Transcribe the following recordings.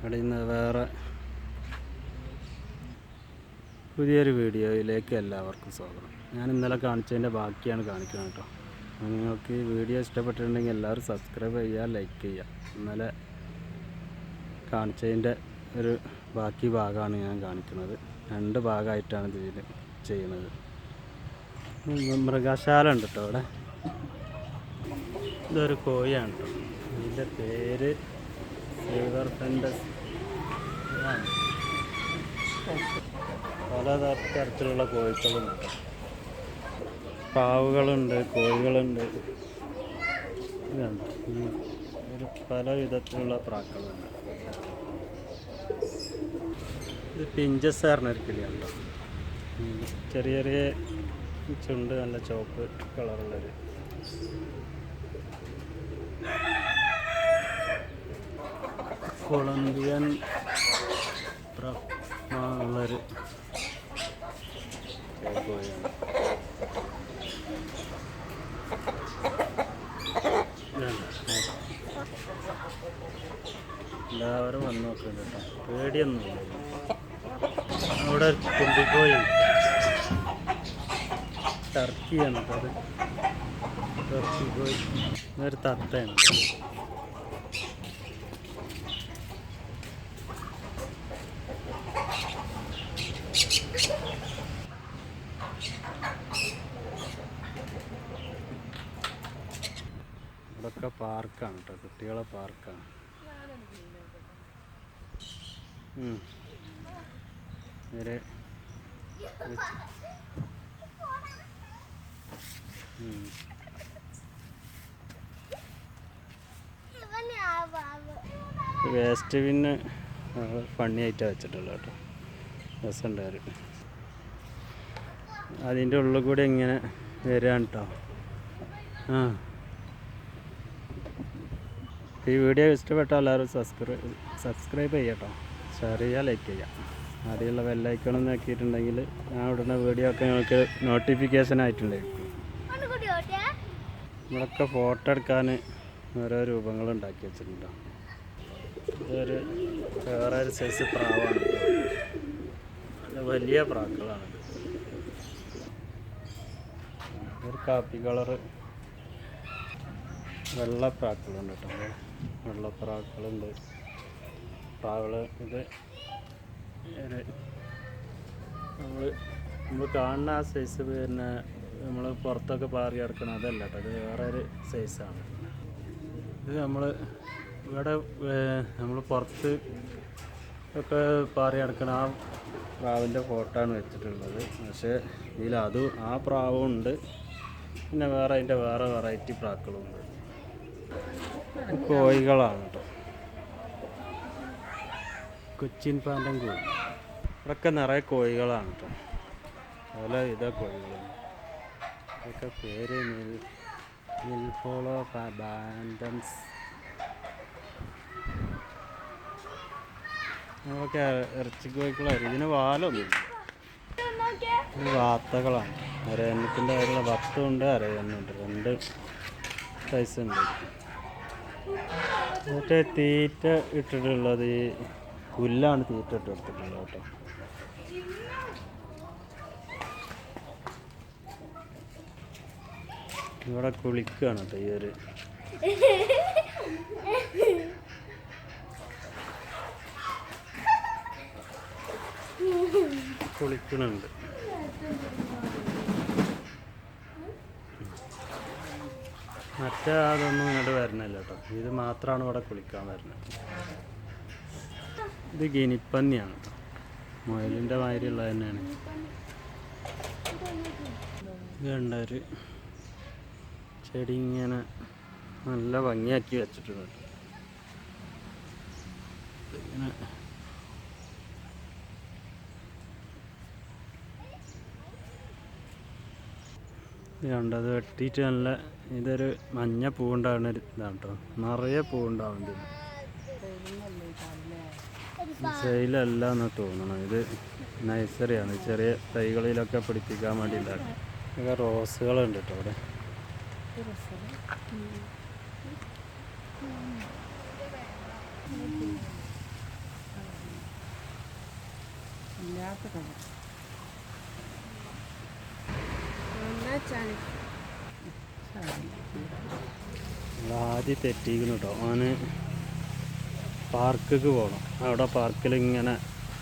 ഇവിടെ നിന്ന് വേറെ പുതിയൊരു വീഡിയോയിലേക്ക് എല്ലാവർക്കും സ്വാഗതം. ഞാൻ ഇന്നലെ കാണിച്ചതിന്റെ ബാക്കിയാണ് കാണിക്കുന്നത് കേട്ടോ. നിങ്ങൾക്ക് ഈ വീഡിയോ ഇഷ്ടപ്പെട്ടിട്ടുണ്ടെങ്കിൽ എല്ലാവരും സബ്സ്ക്രൈബ് ചെയ്യുക ലൈക്ക് ചെയ്യുക. ഇന്നലെ കാണിച്ചതിന്റെ ഒരു ബാക്കി ഭാഗമാണ് ഞാൻ കാണിക്കുന്നത്. രണ്ട് ഭാഗമായിട്ടാണ് ഇതിൽ ചെയ്യുന്നത്. മൃഗശാല ഉണ്ട് കേട്ടോ അവിടെ. ഇതൊരു കോഴിയാണ് കേട്ടോ. ഇതിന്റെ പേര് സിൽവർ ഫെൻഡസ് പല തരത്തിലുള്ള കോഴികളുണ്ട്. പാവുകളുണ്ട് കോഴികളുണ്ട് പല വിധത്തിലുള്ള പ്രാക്കളുണ്ട്. ഇത് പിഞ്ചസ് പറഞ്ഞൊരു കിളിയുണ്ടോ. ചെറിയ ചെറിയ ചുണ്ട് നല്ല ചുവപ്പ് കളറുള്ളൊരു. കൊളംബിയൻ ഉള്ളൊരു കോഴിയാണ് എല്ലാവരും വന്ന് നോക്കുന്നുണ്ട് കേട്ടോ. പേടിയൊന്നുമില്ല. അവിടെ തുമ്പിക്കോഴി ടർക്കിയാണ് കേട്ടോ അത്. ടർക്കി പോയി ഇതൊരു തത്തയാണ് ഇതൊക്കെ പാർക്കാണ് കേട്ടോ. കുട്ടികളെ പാർക്കാണ് ഉം. വേസ്റ്റ് പിന്നെ ഫണ്ണി ആയിട്ടാണ് വെച്ചിട്ടുള്ളത് കേട്ടോ. രസമുണ്ടായിരുന്നു അതിന്റെ ഉള്ളിൽ കൂടെ ഇങ്ങനെ വരികയാണ് കേട്ടോ ആ. ഈ വീഡിയോ ഇഷ്ടപ്പെട്ടാൽ എല്ലാവരും സബ്സ്ക്രൈബ് സബ്സ്ക്രൈബ് ചെയ്യട്ടോ ഷെയർ ചെയ്യുക ലൈക്ക് ചെയ്യുക വെല്ലൈക്കണം ബെല്ലൈക്കണം നോക്കിയിട്ടുണ്ടെങ്കിൽ ഞാൻ ഇടുന്ന വീഡിയോ ഒക്കെ നിങ്ങൾക്ക് നോട്ടിഫിക്കേഷൻ ആയിട്ടുണ്ടായിരിക്കും നമ്മളൊക്കെ ഫോട്ടോ എടുക്കാൻ ഓരോ രൂപങ്ങൾ ഉണ്ടാക്കി വെച്ചിട്ടുണ്ടോ? ഇതൊരു വേറെ ഒരു സൈസ് പ്രാവാണ് വലിയ പ്രാക്കളാണ്. ഒരു കാപ്പി കളറ് വെള്ള വെള്ളപ്രാക്കളുണ്ട് കേട്ടോ. വെള്ളപ്രാക്കളുണ്ട് പ്രാവുകൾ ഇത് നമ്മൾ നമ്മൾ കാണുന്ന ആ സൈസ് പിന്നെ നമ്മൾ പുറത്തൊക്കെ പാറി കിടക്കണം അതല്ല കേട്ടോ അത് വേറെ ഒരു സൈസാണ് ഇത് നമ്മൾ ഇവിടെ നമ്മൾ പുറത്ത് ഒക്കെ പാറി കിടക്കണ ആ പ്രാവിന്റെ ഫോട്ടോ ആണ് വെച്ചിട്ടുള്ളത്. പക്ഷേ ഇതിൽ അതും ആ പ്രാവും ഉണ്ട്. പിന്നെ വേറെ അതിന്റെ വേറെ വെറൈറ്റി പ്രാക്കളും ഉണ്ട്. കോഴികളാണ് കേട്ടോ കൊച്ചിൻ പാണ്ടൻ കോഴി ഇവിടെയൊക്കെ നിറയെ കോഴികളാണ് കേട്ടോ പല ഇത കോഴികളാണ് ഇതൊക്കെ പേര് മിൽ മിൽഫോളോ ബാൻഡൻസ്. നമ്മളൊക്കെ ഇറച്ചി കോഴിക്കളായിരുന്നു ഇതിന് വാലൊന്നും വാത്തകളാണ്. അരയന്നത്തിന്റെ അതിലുള്ള വത്തുണ്ട് രണ്ട് സൈസ് ഉണ്ട്. മറ്റേ തീറ്റ ഇട്ടിട്ടുള്ളത് പുല്ലാണ് തീറ്റ ഇട്ട് കൊടുത്തിട്ടുള്ളത് കേട്ടോ. ഇവിടെ കുളിക്കുകയാണ് കേട്ടോ ഈ ഒരു കുളിക്കണുണ്ട്. മറ്റേ അതൊന്നും ഇങ്ങോട്ട് വരുന്നില്ല കേട്ടോ. ഇത് മാത്രമാണ് ഇവിടെ കുളിക്കാൻ വരുന്നത് ഇത് ഗിനിപ്പന്നിയാണ് മുയലിന്റെ മാതിരിയുള്ള തന്നെയാണ്. ഇത് ചെടി ഇങ്ങനെ നല്ല ഭംഗിയാക്കി വെച്ചിട്ടുണ്ട്. ഇങ്ങനെ കണ്ടത് വെട്ടിയിട്ട് നല്ല ഇതൊരു മഞ്ഞ പൂവുണ്ടാവുന്ന ഒരു ഇതാണ് കേട്ടോ നിറയെ പൂവുണ്ടാവുന്നുണ്ട് സെയിലല്ല എന്ന് തോന്നണം. ഇത് നഴ്സറിയാണ് ചെറിയ തൈകളിലൊക്കെ പിടിപ്പിക്കാൻ വേണ്ടി ഉണ്ടാക്കുക ഇതൊക്കെ റോസുകളുണ്ട് കേട്ടോ അവിടെ. ആദ്യം തെറ്റിക്കുന്നു കേട്ടോ അവന് പാർക്കിക്ക് പോകണം അവിടെ പാർക്കിൽ ഇങ്ങനെ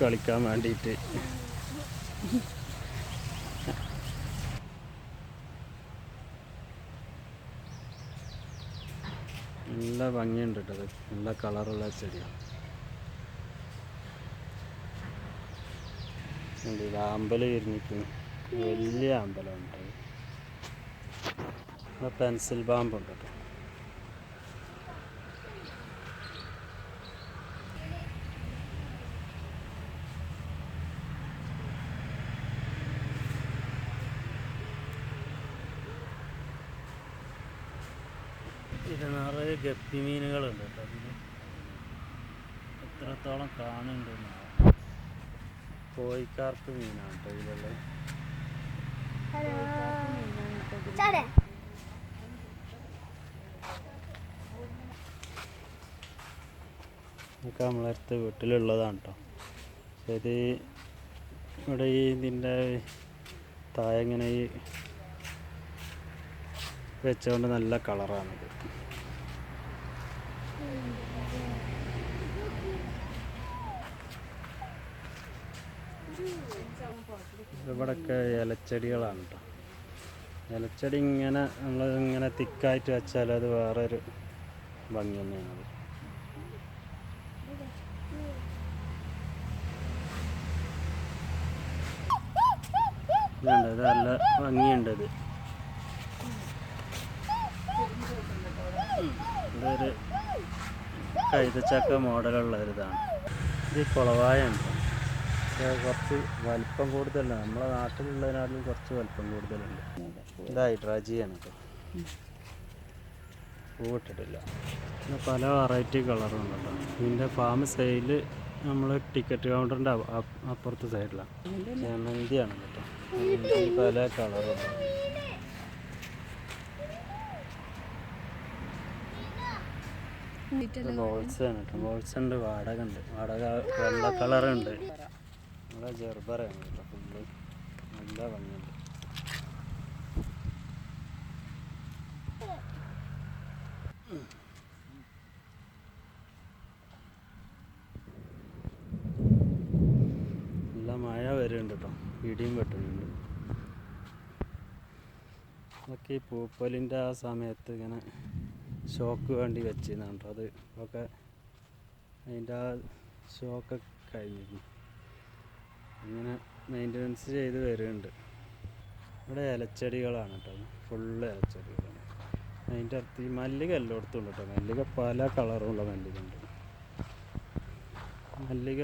കളിക്കാൻ വേണ്ടിയിട്ട് നല്ല ഭംഗിയുണ്ട് കേട്ടോ നല്ല കളറുള്ള ചെടിയാണ് ഇത് ആമ്പൽ വിരിഞ്ഞിരിക്കുന്നു. വലിയ അമ്പലമുണ്ട് പെൻസിൽ ബാമ്പുണ്ട് കേട്ടോ ഇത് നിറയെ ഗപ്പി മീനുകളുണ്ട് കേട്ടോ. അതിൽ എത്രത്തോളം കാണുന്നുണ്ട് കോഴിക്കാർക്ക് മീനാണ് കേട്ടോ ഇതിലുള്ളത് ഇതൊക്കെ നമ്മളടുത്ത് വീട്ടിലുള്ളതാണ് കേട്ടോ. ശരി ഇത് ഇവിടെ ഈ ഇതിന്റെ താഴെ ഇങ്ങനെ ഈ വെച്ചുകൊണ്ട് നല്ല കളറാണിത്. ഇവിടെയൊക്കെ ഇലച്ചെടികളാണ് കേട്ടോ ഇലച്ചെടി ഇങ്ങനെ നമ്മൾ ഇങ്ങനെ തിക്കായിട്ട് വെച്ചാൽ അത് വേറൊരു ഭംഗി തന്നെയാണത് ഇതുണ്ട് ഇത് നല്ല ഭംഗിയുണ്ട് ഇത്. ഇതൊരു കൈതച്ചക്ക മോഡലുള്ള ഒരിതാണ് ഇത് കുളവായ ഉണ്ട്. പക്ഷേ കുറച്ച് വലിപ്പം കൂടുതലാണ്. നമ്മളെ നാട്ടിലുള്ളതിനാലും കുറച്ച് വലിപ്പം കൂടുതലുണ്ട്. ഇത് ഹൈഡ്രാജിയാണ് പൂവിട്ടിട്ടില്ല പിന്നെ പല വെറൈറ്റി കളറും ഉണ്ട് കേട്ടോ. ഇതിന്റെ ഫാം സൈഡിൽ നമ്മൾ ടിക്കറ്റ് കൗണ്ടറിന്റെ അപ്പുറത്തെ സൈഡിലാണ് ജമന്തിയാണ് കേട്ടോ. പല കളറും ബോൾസ് ആണ് ബോൾസ് ഉണ്ട് വാടക ഉണ്ട് വാടക വെള്ള കളറുണ്ട് നമ്മളെ ജെർബറയാണ് കേട്ടോ ഫുള്ള്. നല്ല ഭംഗിയുണ്ട്. നല്ല മഴ വരുന്നുണ്ട് കേട്ടോ. ഇടിയും വെട്ടുന്നുണ്ട്. ഒക്കെ ഈ പൂപ്പലിന്റെ ആ സമയത്ത് ഇങ്ങനെ ഷോക്ക് വേണ്ടി വെച്ചിരുന്നാണ് കേട്ടോ. അത് ഒക്കെ അതിന്റെ ആ ഷോക്കൊക്കെ കഴിഞ്ഞിരുന്നു. ഇങ്ങനെ മെയിന്റനൻസ് ചെയ്ത് വരുന്നുണ്ട്. ഇവിടെ ഇലച്ചെടികളാണ് കേട്ടോ. ഫുള്ള് ഇലച്ചെടികളാണ്. അതിന്റെ അടുത്ത് ഈ മല്ലിക എല്ലായിടത്തും ഉണ്ട് കേട്ടോ. മല്ലിക പല കളറുള്ള മല്ലിക ഉണ്ട്. മല്ലിക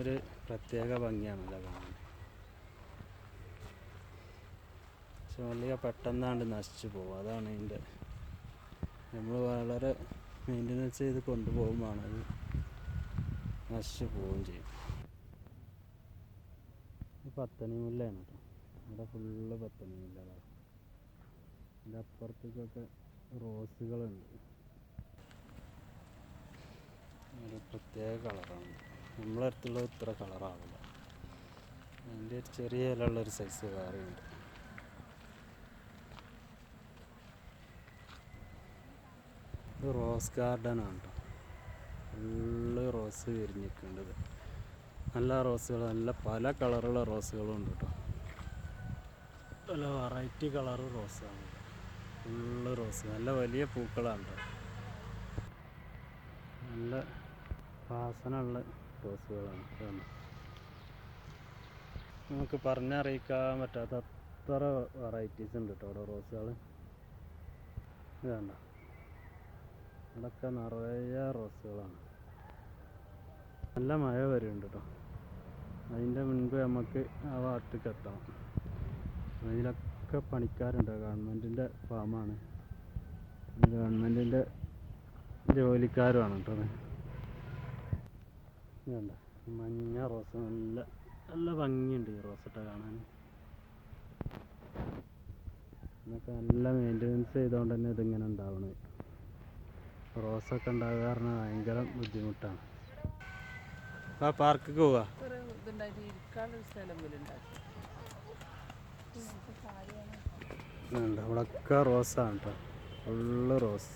ഒരു പ്രത്യേക ഭംഗിയാണല്ലോ കാണാൻ. പക്ഷെ മല്ലിക പെട്ടെന്നാണ്ട് നശിച്ചു പോകും. അതാണ് അതിന്റെ നമ്മൾ വളരെ മെയിന്റനൻസ് ചെയ്ത് കൊണ്ടുപോകുമ്പോഴാണ് അത് നശിച്ചു പോവുകയും ചെയ്യും. പത്തനി മുല്ലയാണ് കേട്ടോ. ഇവിടെ ഫുള്ള് പത്തനി മുല്ലകളാണ് ഇതിന്റെ അപ്പുറത്തേക്കൊക്കെ റോസുകളുണ്ട്. ഒരു പ്രത്യേക കളറാണ്. നമ്മളെ അടുത്തുള്ള ഇത്ര കളറാവില്ല. അതിന്റെ ഒരു ചെറിയ ഇലയുള്ളൊരു സൈസ് വേറെയുണ്ട്. ഇത് റോസ് ഗാർഡനാണ് കേട്ടോ ഫുള്ള് റോസ് വിരിഞ്ഞിക്കേണ്ടത് നല്ല റോസുകൾ നല്ല പല കളറുള്ള റോസുകളും ഉണ്ട് കേട്ടോ പല വെറൈറ്റി കളർ റോസാണ്. ഫുള്ള് റോസ് നല്ല വലിയ പൂക്കളാണ് നല്ല വാസനയുള്ള റോസുകളാണ് ഇതാണ്. നമുക്ക് പറഞ്ഞറിയിക്കാൻ പറ്റാത്ത അത്ര വെറൈറ്റീസ് ഉണ്ട് കേട്ടോ അവിടെ റോസുകൾ ഇത് ഇവിടെയൊക്കെ നിറയെ റോസുകളാണ്. നല്ല മഴ വരുന്നുണ്ട് കേട്ടോ അതിന്റെ മുൻപ് നമുക്ക് ആ ഭാഗത്തേക്ക് എത്തണം. അതിലൊക്കെ പണിക്കാരുണ്ട്. ഗവൺമെന്റിന്റെ ഫാമാണ്. ഗവൺമെന്റിന്റെ ജോലിക്കാരുമാണ് കേട്ടോ അത്. ഇത് മഞ്ഞ റോസ് നല്ല നല്ല ഭംഗിയുണ്ട് ഈ റോസിട്ട കാണാൻ. ഇതൊക്കെ നല്ല മെയിന്റനൻസ് ചെയ്തുകൊണ്ട് തന്നെ ഇതിങ്ങനെ ഉണ്ടാവണത് റോസൊക്കെ ഉണ്ടാകുക പറഞ്ഞാൽ ഭയങ്കര ബുദ്ധിമുട്ടാണ്. ആ പാർക്കിക്ക് പോവാ? ഇവിടെ ഒക്കെ റോസാണ് കേട്ടോ. Full rose.